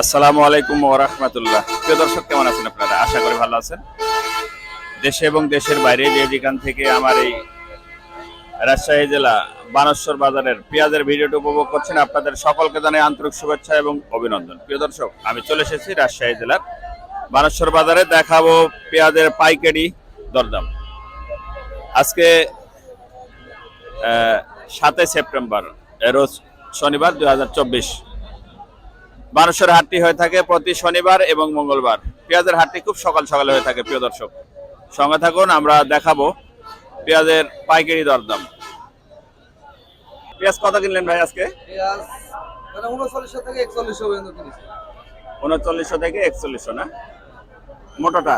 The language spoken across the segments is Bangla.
আসসালামু আলাইকুম ও ওরহমতুল্লাহ প্রিয় দর্শক, কেমন আছেন আপনারা? আশা করি ভালো আছেন। দেশে এবং দেশের বাইরে যে যেখান থেকে আমার এই রাজশাহী জেলা বানেশ্বর বাজারের পেঁয়াজের ভিডিওটি উপভোগ করছেন, আপনাদের সকলকে জানাই আন্তরিক শুভেচ্ছা এবং অভিনন্দন। প্রিয় দর্শক, আমি চলে এসেছি রাজশাহী জেলার বানেশ্বর বাজারে। দেখাবো পেঁয়াজের পাইকারি দরদাম। আজকে সাতই সেপ্টেম্বর রোজ শনিবার চব্বিশ মানুষের হাটটি হয়ে থাকে প্রতি শনিবার এবং মঙ্গলবার। পেঁয়াজের হাটটি খুব সকাল সকালে হয়ে থাকে প্রিয় দর্শক। সঙ্গে থাকুন আমরা দেখাবো পেঁয়াজের পাইকারি দরদাম। পেঁয়াজ কত কিনলেন ভাই আজকে? মানে উনচল্লিশশো থেকে একচল্লিশশো না? মোটোটা?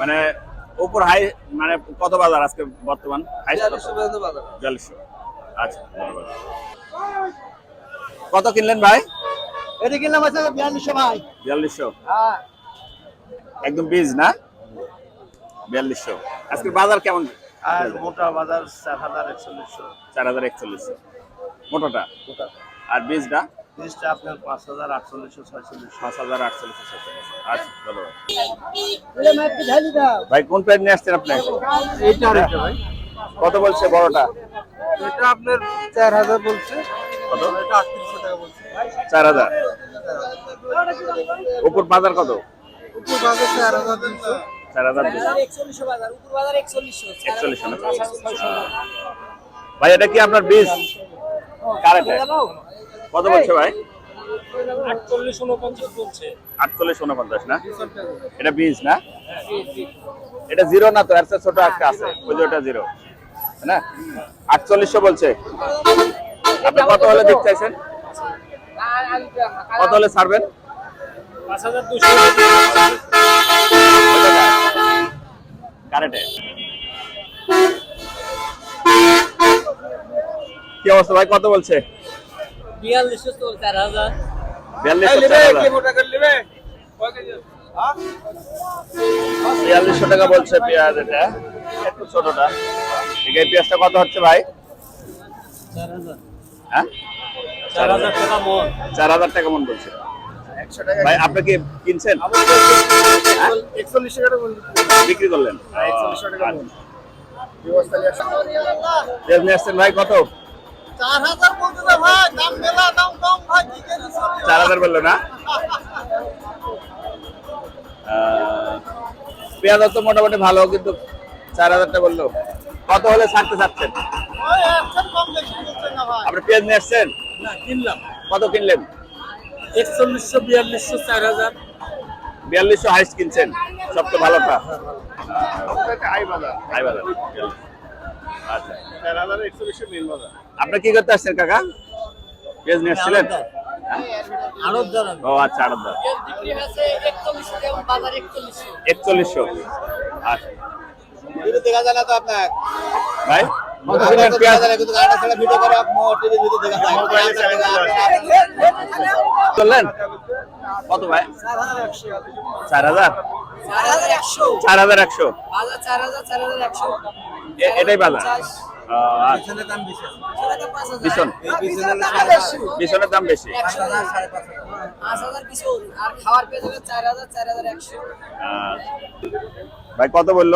মানে উপর হাই মানে কত বাজার আজকে বর্তমান? হাই আচ্ছা ধন্যবাদ। কত কিনলেন ভাই? এটা কিনলাম আছে বিয়াল্লিশশো ভাই। বিয়াল্লিশশো? হ্যাঁ। একদম বীজ না? বিয়াল্লিশশো। আজকের বাজার কেমন? আর মোটা বাজার চার হাজার একচল্লিশশো। চার হাজার একচল্লিশশো। মোটোটা? আর বীজটা আপনার পাঁচ হাজার আটচল্লিশশো ছয়চল্লিশশো। পাঁচ হাজার আটচল্লিশশো আচ্ছা ধন্যবাদ। ভাই কোন প্লেট নিয়ে আসছেন আপনি? এইটা ভাই। কত বলছে বড়টা? এটা আপনার চার হাজার বলছে। কত? এটা চার হাজার। উপর বাজার কত? চার হাজার ভাই এটা কি আপনার বীজ? কারেন্ট কত বলছে ভাই? আটচল্লিশ উনপঞ্চাশ না? এটা বীজ না? এটা জিরো না তো? এর ছোট একটা আছে। ওই যে ওটা জিরো। না? আটচল্লিশশো বলছে। আপনি কত হলে দেখতে চাইছেন? কত হলে ছাড়বেন কি অবস্থা ভাই? কত বলছে? বিয়াল্লিশশো হাজার। বিয়াল্লিশশো টাকা বলছে পেঁয়াজ এটা। একটু ছোটটা। ঠিক আছে পেঁয়াজটা কত হচ্ছে ভাই? হ্যাঁ? চার হাজার টাকা মন। চার হাজার টাকা মন বলছে। ভাই আপনি কি কিনছেন? একচল্লিশশো টাকা বিক্রি করলেন? টাকা মন। আচ্ছা। আসছেন ভাই কত? চার হাজার বলছে ভাই দাম মেলা দাম কম ভাই কি চার হাজার বলল না? পেঁয়াজ তো মোটামুটি ভালো কিন্তু চার হাজারটা বলল। কত হলে ছাড়তে চাচ্ছেন? ওই একশো কম বেশি দিচ্ছে না ভাই। আপনি পেঁয়াজ নিয়ে আসছেন? কত কিনলেন? একচল্লিশশো বিয়াল্লিশশো চার হাজার। বিয়াল্লিশশো হাইস্ট কিনছেন সবচেয়ে ভালোটা বাজার। আচ্ছা। আপনি কি করতে আসছেন কাকা? পেঁয়াজ নিয়ে আসছিলেন? ও আচ্ছা আড়তদার। একচল্লিশশো আচ্ছা। দেখা না তো আপনার? ভাই? চললেন? কত ভাই? চার হাজার। চার হাজার একশো। এটাই বাজার? ও, আচ্ছা। বিছনের দাম বেশি। আহ, ভাই কত বলল?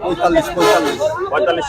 পঁয়তাল্লিশ পঁয়তাল্লিশ পঁয়তাল্লিশ।